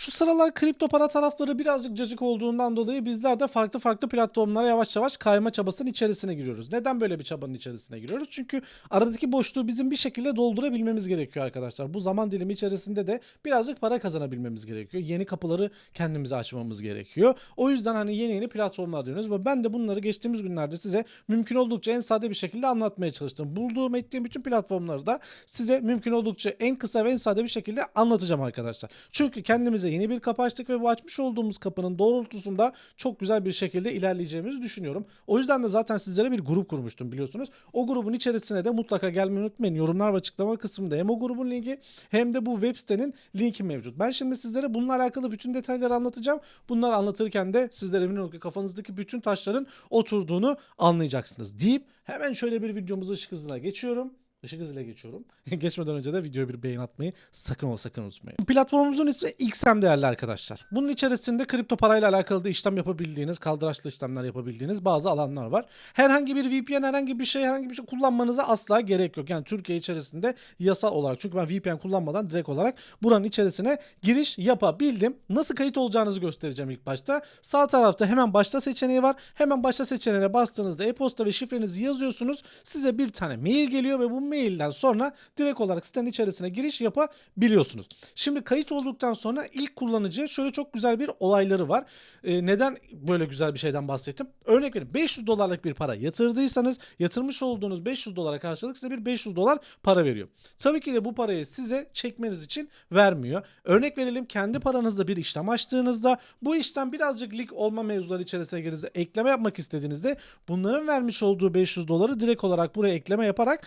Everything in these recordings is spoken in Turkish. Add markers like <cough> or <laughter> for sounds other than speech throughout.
Şu sıralar kripto para tarafları birazcık cacık olduğundan dolayı bizler de farklı farklı platformlara yavaş yavaş kayma çabasının içerisine giriyoruz. Neden böyle bir çabanın içerisine giriyoruz? Çünkü aradaki boşluğu bizim bir şekilde doldurabilmemiz gerekiyor arkadaşlar. Bu zaman dilimi içerisinde de birazcık para kazanabilmemiz gerekiyor. Yeni kapıları kendimize açmamız gerekiyor. O yüzden hani yeni yeni platformlar diyoruz ve ben de bunları geçtiğimiz günlerde size mümkün oldukça en sade bir şekilde anlatmaya çalıştım. Bulduğum ettiğim bütün platformları da size mümkün oldukça en kısa ve en sade bir şekilde anlatacağım arkadaşlar. Çünkü kendimize yeni bir kapı açtık ve bu açmış olduğumuz kapının doğrultusunda çok güzel bir şekilde ilerleyeceğimizi düşünüyorum. O yüzden de zaten sizlere bir grup kurmuştum biliyorsunuz. O grubun içerisine de mutlaka gelmeyi unutmayın. Yorumlar ve açıklama kısmında hem o grubun linki hem de bu web sitenin linki mevcut. Ben şimdi sizlere bununla alakalı bütün detayları anlatacağım. Bunları anlatırken de sizlere emin olun ki kafanızdaki bütün taşların oturduğunu anlayacaksınız deyip hemen şöyle bir videomuzu ışık hızına geçiyorum. Işık hızıyla geçiyorum. <laughs> Geçmeden önce de videoya bir beğen atmayı sakın ol sakın unutmayın. Platformumuzun ismi XM değerli arkadaşlar. Bunun içerisinde kripto parayla alakalı da işlem yapabildiğiniz, kaldıraçlı işlemler yapabildiğiniz bazı alanlar var. Herhangi bir VPN, herhangi bir şey, herhangi bir şey kullanmanıza asla gerek yok. Yani Türkiye içerisinde yasal olarak çünkü ben VPN kullanmadan direkt olarak buranın içerisine giriş yapabildim. Nasıl kayıt olacağınızı göstereceğim ilk başta. Sağ tarafta hemen başta seçeneği var. Hemen başta seçeneğine bastığınızda e-posta ve şifrenizi yazıyorsunuz. Size bir tane mail geliyor ve bu mailden sonra direkt olarak sitenin içerisine giriş yapabiliyorsunuz. Şimdi kayıt olduktan sonra ilk kullanıcı şöyle çok güzel bir olayları var. Ee, neden böyle güzel bir şeyden bahsettim? Örnek verin 500 dolarlık bir para yatırdıysanız yatırmış olduğunuz 500 dolara karşılık size bir 500 dolar para veriyor. Tabii ki de bu parayı size çekmeniz için vermiyor. Örnek verelim kendi paranızda bir işlem açtığınızda bu işlem birazcık lig olma mevzuları içerisine girdiğinizde ekleme yapmak istediğinizde bunların vermiş olduğu 500 doları direkt olarak buraya ekleme yaparak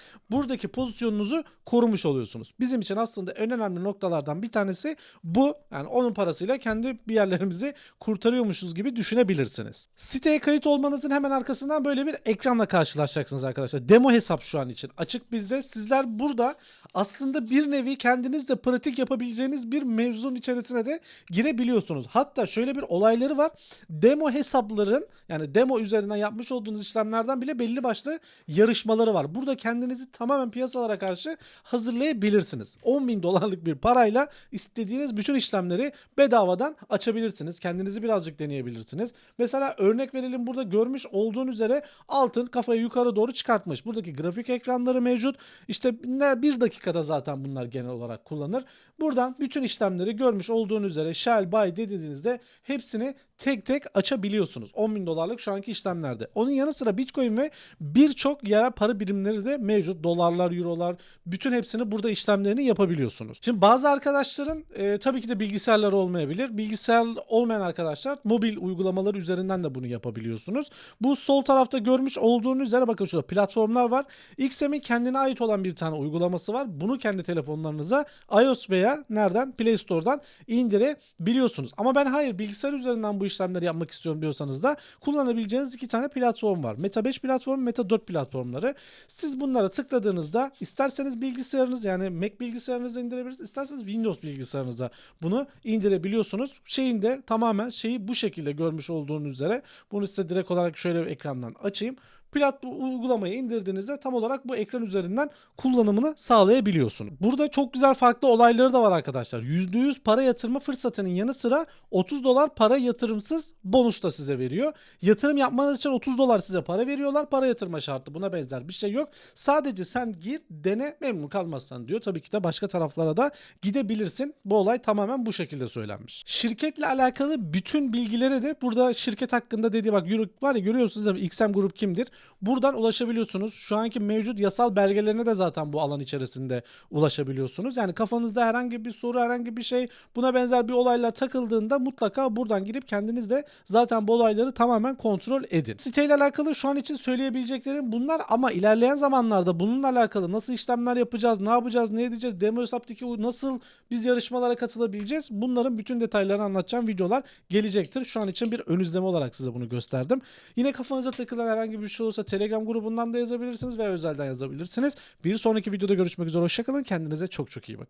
buradaki pozisyonunuzu korumuş oluyorsunuz. Bizim için aslında en önemli noktalardan bir tanesi bu. Yani onun parasıyla kendi bir yerlerimizi kurtarıyormuşuz gibi düşünebilirsiniz. Siteye kayıt olmanızın hemen arkasından böyle bir ekranla karşılaşacaksınız arkadaşlar. Demo hesap şu an için açık bizde. Sizler burada aslında bir nevi kendiniz de pratik yapabileceğiniz bir mevzunun içerisine de girebiliyorsunuz. Hatta şöyle bir olayları var. Demo hesapların yani demo üzerinden yapmış olduğunuz işlemlerden bile belli başlı yarışmaları var. Burada kendinizi tamamen piyasalara karşı hazırlayabilirsiniz. 10 bin dolarlık bir parayla istediğiniz bütün işlemleri bedavadan açabilirsiniz. Kendinizi birazcık deneyebilirsiniz. Mesela örnek verelim burada görmüş olduğun üzere altın kafayı yukarı doğru çıkartmış. Buradaki grafik ekranları mevcut. İşte bir dakikada zaten bunlar genel olarak kullanır. Buradan bütün işlemleri görmüş olduğun üzere Shell Buy dediğinizde hepsini tek tek açabiliyorsunuz. 10 bin dolarlık şu anki işlemlerde. Onun yanı sıra Bitcoin ve birçok yerel para birimleri de mevcut. Dolarlar, eurolar bütün hepsini burada işlemlerini yapabiliyorsunuz. Şimdi bazı arkadaşların e, tabii ki de bilgisayarları olmayabilir. Bilgisayar olmayan arkadaşlar mobil uygulamaları üzerinden de bunu yapabiliyorsunuz. Bu sol tarafta görmüş olduğunuz üzere bakın şurada platformlar var. XM'in kendine ait olan bir tane uygulaması var. Bunu kendi telefonlarınıza iOS veya nereden Play Store'dan indirebiliyorsunuz. Ama ben hayır bilgisayar üzerinden bu işlemleri yapmak istiyorum diyorsanız da kullanabileceğiniz iki tane platform var. Meta 5 platformu, Meta 4 platformları. Siz bunlara tıkladığınızda isterseniz bilgisayarınız yani Mac bilgisayarınıza indirebilirsiniz. isterseniz Windows bilgisayarınıza bunu indirebiliyorsunuz. Şeyin de tamamen şeyi bu şekilde görmüş olduğunuz üzere bunu size direkt olarak şöyle bir ekrandan açayım. Plat uygulamayı indirdiğinizde tam olarak bu ekran üzerinden kullanımını sağlayabiliyorsunuz. Burada çok güzel farklı olayları da var arkadaşlar. %100 para yatırma fırsatının yanı sıra 30 dolar para yatırımsız bonus da size veriyor. Yatırım yapmanız için 30 dolar size para veriyorlar. Para yatırma şartı buna benzer bir şey yok. Sadece sen gir dene memnun kalmazsan diyor. Tabii ki de başka taraflara da gidebilirsin. Bu olay tamamen bu şekilde söylenmiş. Şirketle alakalı bütün bilgilere de burada şirket hakkında dediği bak yürü- var ya görüyorsunuz? XM Grup kimdir? Buradan ulaşabiliyorsunuz. Şu anki mevcut yasal belgelerine de zaten bu alan içerisinde ulaşabiliyorsunuz. Yani kafanızda herhangi bir soru, herhangi bir şey buna benzer bir olaylar takıldığında mutlaka buradan girip kendiniz de zaten bu olayları tamamen kontrol edin. Siteyle alakalı şu an için söyleyebileceklerim bunlar ama ilerleyen zamanlarda bununla alakalı nasıl işlemler yapacağız, ne yapacağız, ne edeceğiz, demo hesaptaki nasıl biz yarışmalara katılabileceğiz bunların bütün detaylarını anlatacağım videolar gelecektir. Şu an için bir ön izleme olarak size bunu gösterdim. Yine kafanıza takılan herhangi bir şey olursa Telegram grubundan da yazabilirsiniz veya özelden yazabilirsiniz. Bir sonraki videoda görüşmek üzere. Hoşçakalın. Kendinize çok çok iyi bakın.